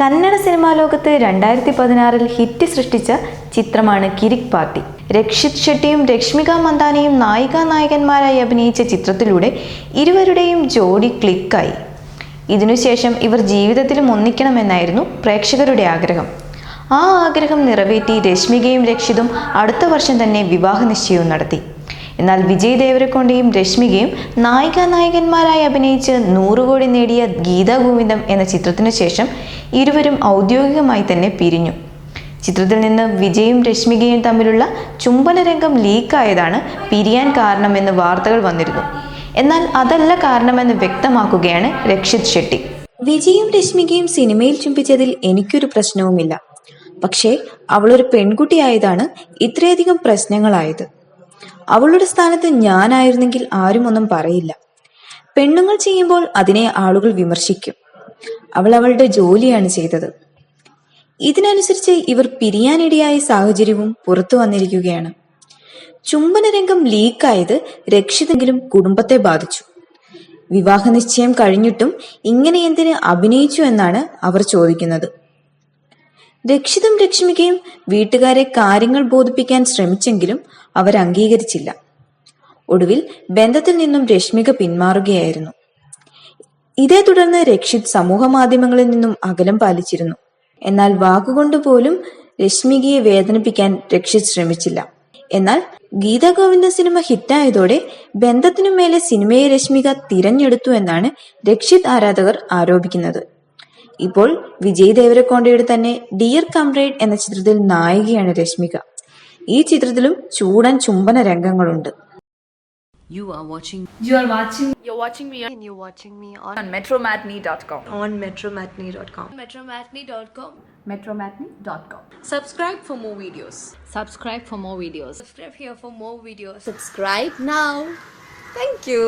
Kannada cinema ലോകത്ത് രണ്ടായിരത്തി പതിനാറിൽ ഹിറ്റ് സൃഷ്ടിച്ച ചിത്രമാണ് കിരിക് പാർട്ടി. രക്ഷിത് ഷെട്ടിയും രശ്മിക മന്ദാനയും നായിക നായകന്മാരായി അഭിനയിച്ച ചിത്രത്തിലൂടെ ഇരുവരുടെയും ജോഡി ക്ലിക്കായി. ഇതിനുശേഷം ഇവർ ജീവിതത്തിലും ഒന്നിക്കണമെന്നായിരുന്നു പ്രേക്ഷകരുടെ ആഗ്രഹം. ആ ആഗ്രഹം നിറവേറ്റി രശ്മികയും രക്ഷിതും അടുത്ത വർഷം തന്നെ വിവാഹ നിശ്ചയവും നടത്തി. എന്നാൽ വിജയ് ദേവരക്കൊണ്ടയും രശ്മികയും നായിക നായകന്മാരായി അഭിനയിച്ച് നൂറുകോടി നേടിയ ഗീതാ ഗോവിന്ദം എന്ന ചിത്രത്തിനു ശേഷം ഇരുവരും ഔദ്യോഗികമായി തന്നെ പിരിഞ്ഞു. ചിത്രത്തിൽ നിന്ന് വിജയും രശ്മികയും തമ്മിലുള്ള ചുംബനരംഗം ലീക്കായതാണ് പിരിയാൻ കാരണമെന്ന് വാർത്തകൾ വന്നിരുന്നു. എന്നാൽ അതല്ല കാരണമെന്ന് വ്യക്തമാക്കുകയാണ് രക്ഷിത് ഷെട്ടി. വിജയും രശ്മികയും സിനിമയിൽ ചുംബിച്ചതിൽ എനിക്കൊരു പ്രശ്നവുമില്ല. പക്ഷേ അവളൊരു പെൺകുട്ടിയായതാണ് ഇത്രയധികം പ്രശ്നങ്ങളായത്. അവളുടെ സ്ഥാനത്ത് ഞാനായിരുന്നെങ്കിൽ ആരും ഒന്നും പറയില്ല. പെണ്ണുങ്ങൾ ചെയ്യുമ്പോൾ അതിനെ ആളുകൾ വിമർശിക്കും. അവൾ അവളുടെ ജോലിയാണ് ചെയ്തത്. ഇതിനനുസരിച്ച് ഇവർ പിരിയാനിടയായ സാഹചര്യവും പുറത്തു വന്നിരിക്കുകയാണ്. ചുംബന രംഗം ലീക്കായത് രക്ഷിതെങ്കിലും കുടുംബത്തെ ബാധിച്ചു. വിവാഹ നിശ്ചയം കഴിഞ്ഞിട്ടും ഇങ്ങനെ എന്തിന് അഭിനയിച്ചു എന്നാണ് അവർ ചോദിക്കുന്നത്. രക്ഷിതും രക്ഷ്മികയും വീട്ടുകാരെ കാര്യങ്ങൾ ബോധിപ്പിക്കാൻ ശ്രമിച്ചെങ്കിലും അവർ അംഗീകരിച്ചില്ല. ഒടുവിൽ ബന്ധത്തിൽ നിന്നും രശ്മിക പിന്മാറുകയായിരുന്നു. ഇതേ തുടർന്ന് രക്ഷിത് സമൂഹ മാധ്യമങ്ങളിൽ നിന്നും അകലം പാലിച്ചിരുന്നു. എന്നാൽ വാക്കുകൊണ്ട് പോലും രശ്മികയെ വേദനിപ്പിക്കാൻ രക്ഷിത് ശ്രമിച്ചില്ല. എന്നാൽ ഗീതാ ഗോവിന്ദ സിനിമ ഹിറ്റായതോടെ ബന്ധത്തിനു മേലെ സിനിമയെ രശ്മിക തിരഞ്ഞെടുത്തു എന്നാണ് രക്ഷിത് ആരാധകർ ആരോപിക്കുന്നത്. ഇപ്പോൾ വിജയ് ദേവരക്കൊണ്ടയുടെ തന്നെ ഡിയർ കംറേഡ് എന്ന ചിത്രത്തിൽ നായികയാണ് രശ്മിക ഈ ചിത്രത്തിലും ചൂടൻ ചുംബന രംഗങ്ങളുണ്ട് You are watching You are watching You're watching me and you're watching me on, on metromatney.com. on metromatney.com. metromatney.com. Metromatney.com. Subscribe for more videos. subscribe for more videos. Subscribe here for more videos. Subscribe now. Thank you.